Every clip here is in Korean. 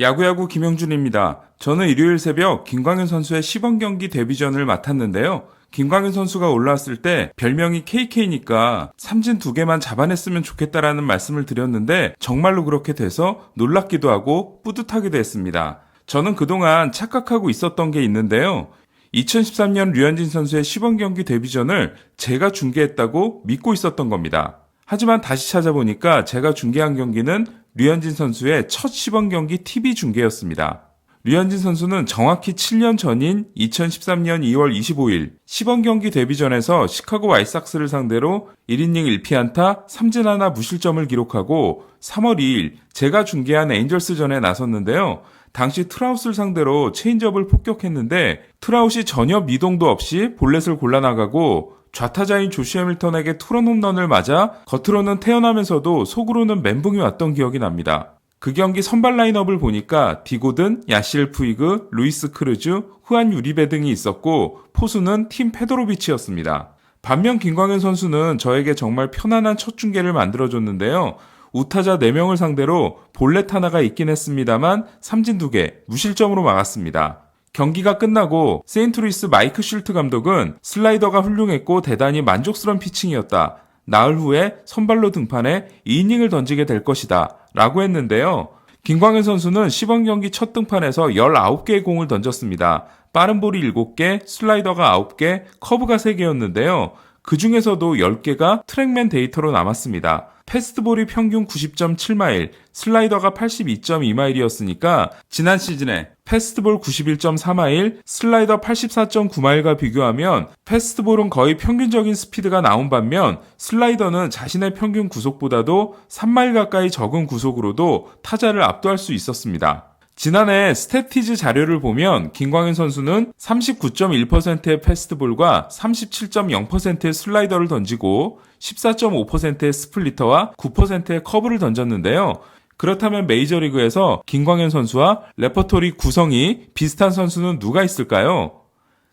야구야구 김영준입니다. 저는 일요일 새벽 김광현 선수의 시범 경기 데뷔전을 맡았는데요. 김광현 선수가 올라왔을 때 별명이 KK니까 삼진 두 개만 잡아냈으면 좋겠다라는 말씀을 드렸는데 정말로 그렇게 돼서 놀랍기도 하고 뿌듯하기도 했습니다. 저는 그동안 착각하고 있었던 게 있는데요. 2013년 류현진 선수의 시범 경기 데뷔전을 제가 중계했다고 믿고 있었던 겁니다. 하지만 다시 찾아보니까 제가 중계한 경기는 류현진 선수의 첫 시범 경기 TV 중계였습니다. 류현진 선수는 정확히 7년 전인 2013년 2월 25일 시범 경기 데뷔전에서 시카고 와이삭스를 상대로 1이닝 1피안타 3진 하나 무실점을 기록하고 3월 2일 제가 중계한 에인절스전에 나섰는데요. 당시 트라우스를 상대로 체인지업을 폭격했는데 트라우스이 전혀 미동도 없이 볼넷을 골라나가고 좌타자인 조시 해밀턴에게 투런 홈런을 맞아 겉으로는 태어나면서도 속으로는 멘붕이 왔던 기억이 납니다. 그 경기 선발 라인업을 보니까 디고든, 야실 푸이그, 루이스 크루즈, 후안 유리베 등이 있었고 포수는 팀 페도로비치였습니다. 반면 김광현 선수는 저에게 정말 편안한 첫 중계를 만들어줬는데요. 우타자 4명을 상대로 볼넷 하나가 있긴 했습니다만 삼진 2개, 무실점으로 막았습니다. 경기가 끝나고 세인트루이스 마이크 슐트 감독은 슬라이더가 훌륭했고 대단히 만족스러운 피칭이었다. 나흘 후에 선발로 등판해 2이닝을 던지게 될 것이다. 라고 했는데요. 김광현 선수는 시범 경기 첫 등판에서 19개의 공을 던졌습니다. 빠른 볼이 7개, 슬라이더가 9개, 커브가 3개였는데요. 그 중에서도 10개가 트랙맨 데이터로 남았습니다. 패스트볼이 평균 90.7마일, 슬라이더가 82.2마일이었으니까 지난 시즌에 패스트볼 91.4마일, 슬라이더 84.9마일과 비교하면 패스트볼은 거의 평균적인 스피드가 나온 반면 슬라이더는 자신의 평균 구속보다도 3마일 가까이 적은 구속으로도 타자를 압도할 수 있었습니다. 지난해 스태티즈 자료를 보면 김광현 선수는 39.1%의 패스트볼과 37.0%의 슬라이더를 던지고 14.5%의 스플리터와 9%의 커브를 던졌는데요. 그렇다면 메이저리그에서 김광현 선수와 레퍼토리 구성이 비슷한 선수는 누가 있을까요?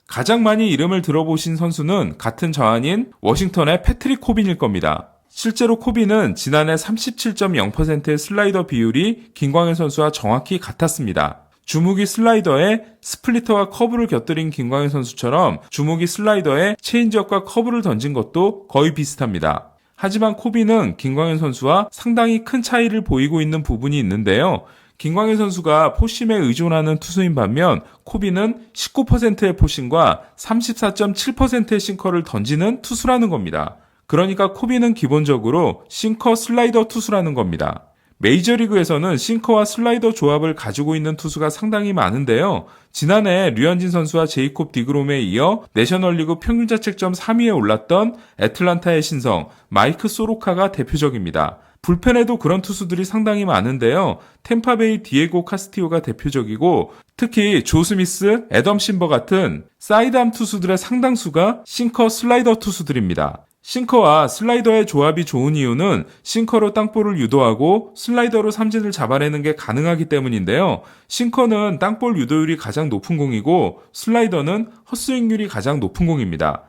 가장 많이 이름을 들어보신 선수는 같은 저한인 워싱턴의 패트릭 코빈일 겁니다. 실제로 코빈은 지난해 37.0%의 슬라이더 비율이 김광현 선수와 정확히 같았습니다. 주무기 슬라이더에 스플리터와 커브를 곁들인 김광현 선수처럼 주무기 슬라이더에 체인지업과 커브를 던진 것도 거의 비슷합니다. 하지만 코빈은 김광현 선수와 상당히 큰 차이를 보이고 있는 부분이 있는데요. 김광현 선수가 포심에 의존하는 투수인 반면 코빈은 19%의 포심과 34.7%의 싱커를 던지는 투수라는 겁니다. 그러니까 코비는 기본적으로 싱커 슬라이더 투수라는 겁니다. 메이저리그에서는 싱커와 슬라이더 조합을 가지고 있는 투수가 상당히 많은데요. 지난해 류현진 선수와 제이콥 디그롬에 이어 내셔널리그 평균 자책점 3위에 올랐던 애틀란타의 신성 마이크 소로카가 대표적입니다. 불펜에도 그런 투수들이 상당히 많은데요. 템파베이 디에고 카스티오가 대표적이고 특히 조 스미스, 애덤 심버 같은 사이드암 투수들의 상당수가 싱커 슬라이더 투수들입니다. 싱커와 슬라이더의 조합이 좋은 이유는 싱커로 땅볼을 유도하고 슬라이더로 삼진을 잡아내는 게 가능하기 때문인데요. 싱커는 땅볼 유도율이 가장 높은 공이고 슬라이더는 헛스윙률이 가장 높은 공입니다.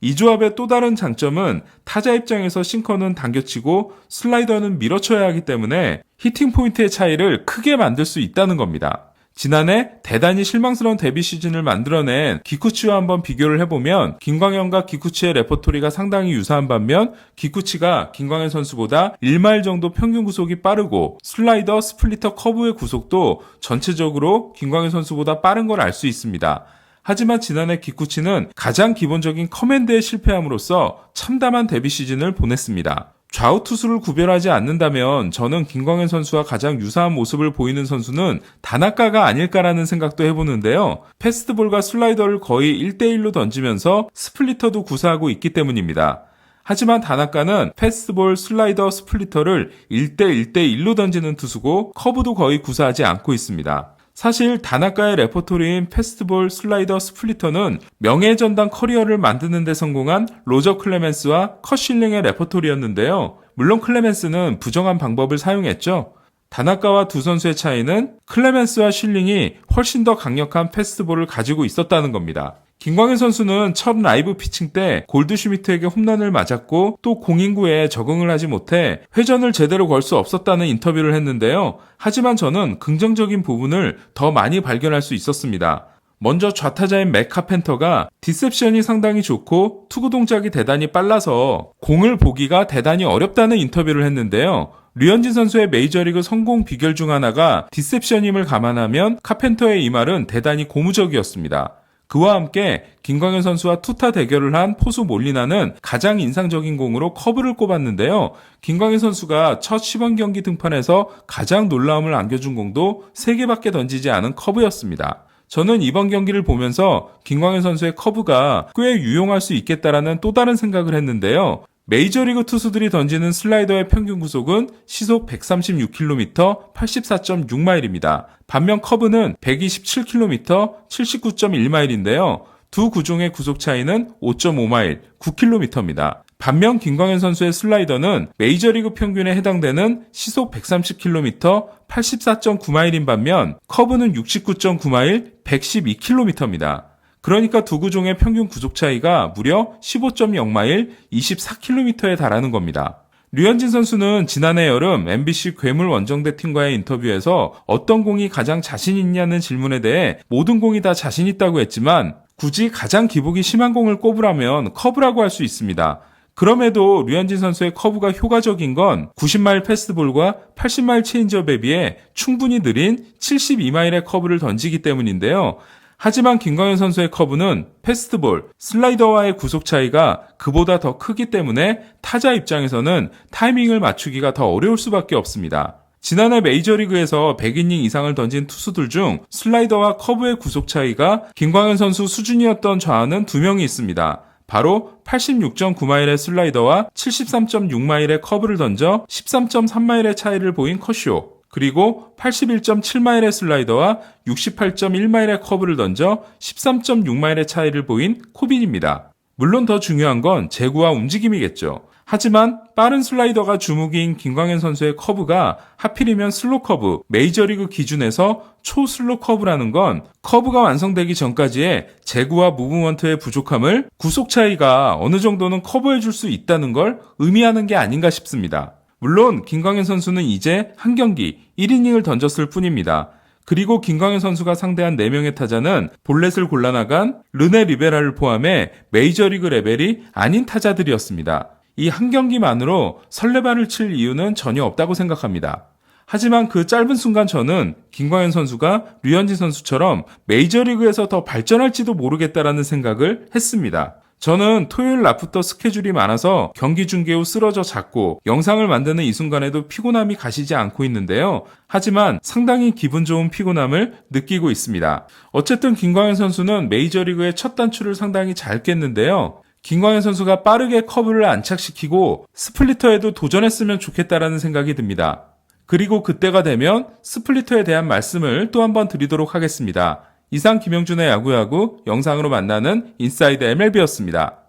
이 조합의 또 다른 장점은 타자 입장에서 싱커는 당겨치고 슬라이더는 밀어쳐야 하기 때문에 히팅 포인트의 차이를 크게 만들 수 있다는 겁니다. 지난해 대단히 실망스러운 데뷔 시즌을 만들어낸 기쿠치와 한번 비교를 해보면 김광현과 기쿠치의 레퍼토리가 상당히 유사한 반면 기쿠치가 김광현 선수보다 1마일 정도 평균 구속이 빠르고 슬라이더, 스플리터, 커브의 구속도 전체적으로 김광현 선수보다 빠른 걸 알 수 있습니다. 하지만 지난해 기쿠치는 가장 기본적인 커맨드에 실패함으로써 참담한 데뷔 시즌을 보냈습니다. 좌우 투수를 구별하지 않는다면 저는 김광현 선수와 가장 유사한 모습을 보이는 선수는 다나카가 아닐까라는 생각도 해보는데요. 패스트볼과 슬라이더를 거의 1대1로 던지면서 스플리터도 구사하고 있기 때문입니다. 하지만 다나카는 패스트볼, 슬라이더, 스플리터를 1대1대1로 던지는 투수고 커브도 거의 구사하지 않고 있습니다. 사실 다나카의 레퍼토리인 패스트볼, 슬라이더, 스플리터는 명예 전당 커리어를 만드는 데 성공한 로저 클레멘스와 컷실링의 레퍼토리였는데요. 물론 클레멘스는 부정한 방법을 사용했죠. 다나카와 두 선수의 차이는 클레멘스와 실링이 훨씬 더 강력한 패스트볼을 가지고 있었다는 겁니다. 김광현 선수는 첫 라이브 피칭 때 골드슈미트에게 홈런을 맞았고 또 공인구에 적응을 하지 못해 회전을 제대로 걸 수 없었다는 인터뷰를 했는데요. 하지만 저는 긍정적인 부분을 더 많이 발견할 수 있었습니다. 먼저 좌타자인 맥 카펜터가 디셉션이 상당히 좋고 투구 동작이 대단히 빨라서 공을 보기가 대단히 어렵다는 인터뷰를 했는데요. 류현진 선수의 메이저리그 성공 비결 중 하나가 디셉션임을 감안하면 카펜터의 이 말은 대단히 고무적이었습니다. 그와 함께 김광현 선수와 투타 대결을 한 포수 몰리나는 가장 인상적인 공으로 커브를 꼽았는데요. 김광현 선수가 첫 시범 경기 등판에서 가장 놀라움을 안겨준 공도 3개밖에 던지지 않은 커브였습니다. 저는 이번 경기를 보면서 김광현 선수의 커브가 꽤 유용할 수 있겠다라는 또 다른 생각을 했는데요. 메이저리그 투수들이 던지는 슬라이더의 평균 구속은 시속 136km, 84.6마일입니다. 반면 커브는 127km, 79.1마일인데요. 두 구종의 구속 차이는 5.5마일, 9km입니다. 반면 김광현 선수의 슬라이더는 메이저리그 평균에 해당되는 시속 130km, 84.9마일인 반면 커브는 69.9마일, 112km입니다. 그러니까 두 구종의 평균 구속 차이가 무려 15.0마일, 24km에 달하는 겁니다. 류현진 선수는 지난해 여름 MBC 괴물 원정대 팀과의 인터뷰에서 어떤 공이 가장 자신 있냐는 질문에 대해 모든 공이 다 자신 있다고 했지만 굳이 가장 기복이 심한 공을 꼽으라면 커브라고 할 수 있습니다. 그럼에도 류현진 선수의 커브가 효과적인 건 90마일 패스트볼과 80마일 체인지업에 비해 충분히 느린 72마일의 커브를 던지기 때문인데요. 하지만 김광현 선수의 커브는 패스트볼, 슬라이더와의 구속 차이가 그보다 더 크기 때문에 타자 입장에서는 타이밍을 맞추기가 더 어려울 수밖에 없습니다. 지난해 메이저리그에서 100이닝 이상을 던진 투수들 중 슬라이더와 커브의 구속 차이가 김광현 선수 수준이었던 좌완은 두 명이 있습니다. 바로 86.9마일의 슬라이더와 73.6마일의 커브를 던져 13.3마일의 차이를 보인 커쇼. 그리고 81.7마일의 슬라이더와 68.1마일의 커브를 던져 13.6마일의 차이를 보인 코빈입니다. 물론 더 중요한 건 제구와 움직임이겠죠. 하지만 빠른 슬라이더가 주무기인 김광현 선수의 커브가 하필이면 슬로 커브, 메이저리그 기준에서 초슬로 커브라는 건 커브가 완성되기 전까지의 제구와 무브먼트의 부족함을 구속 차이가 어느 정도는 커버해 줄 수 있다는 걸 의미하는 게 아닌가 싶습니다. 물론 김광현 선수는 이제 한 경기 1이닝을 던졌을 뿐입니다. 그리고 김광현 선수가 상대한 4명의 타자는 볼넷을 골라나간 르네 리베라를 포함해 메이저리그 레벨이 아닌 타자들이었습니다. 이 한 경기만으로 설레발을 칠 이유는 전혀 없다고 생각합니다. 하지만 그 짧은 순간 저는 김광현 선수가 류현진 선수처럼 메이저리그에서 더 발전할지도 모르겠다라는 생각을 했습니다. 저는 토요일 낮부터 스케줄이 많아서 경기 중계 후 쓰러져 잤고 영상을 만드는 이 순간에도 피곤함이 가시지 않고 있는데요. 하지만 상당히 기분 좋은 피곤함을 느끼고 있습니다. 어쨌든 김광현 선수는 메이저리그의 첫 단추를 상당히 잘 깼는데요. 김광현 선수가 빠르게 커브를 안착시키고 스플리터에도 도전했으면 좋겠다라는 생각이 듭니다. 그리고 그때가 되면 스플리터에 대한 말씀을 또 한번 드리도록 하겠습니다. 이상 김영준의 야구야구 영상으로 만나는 인사이드 MLB였습니다.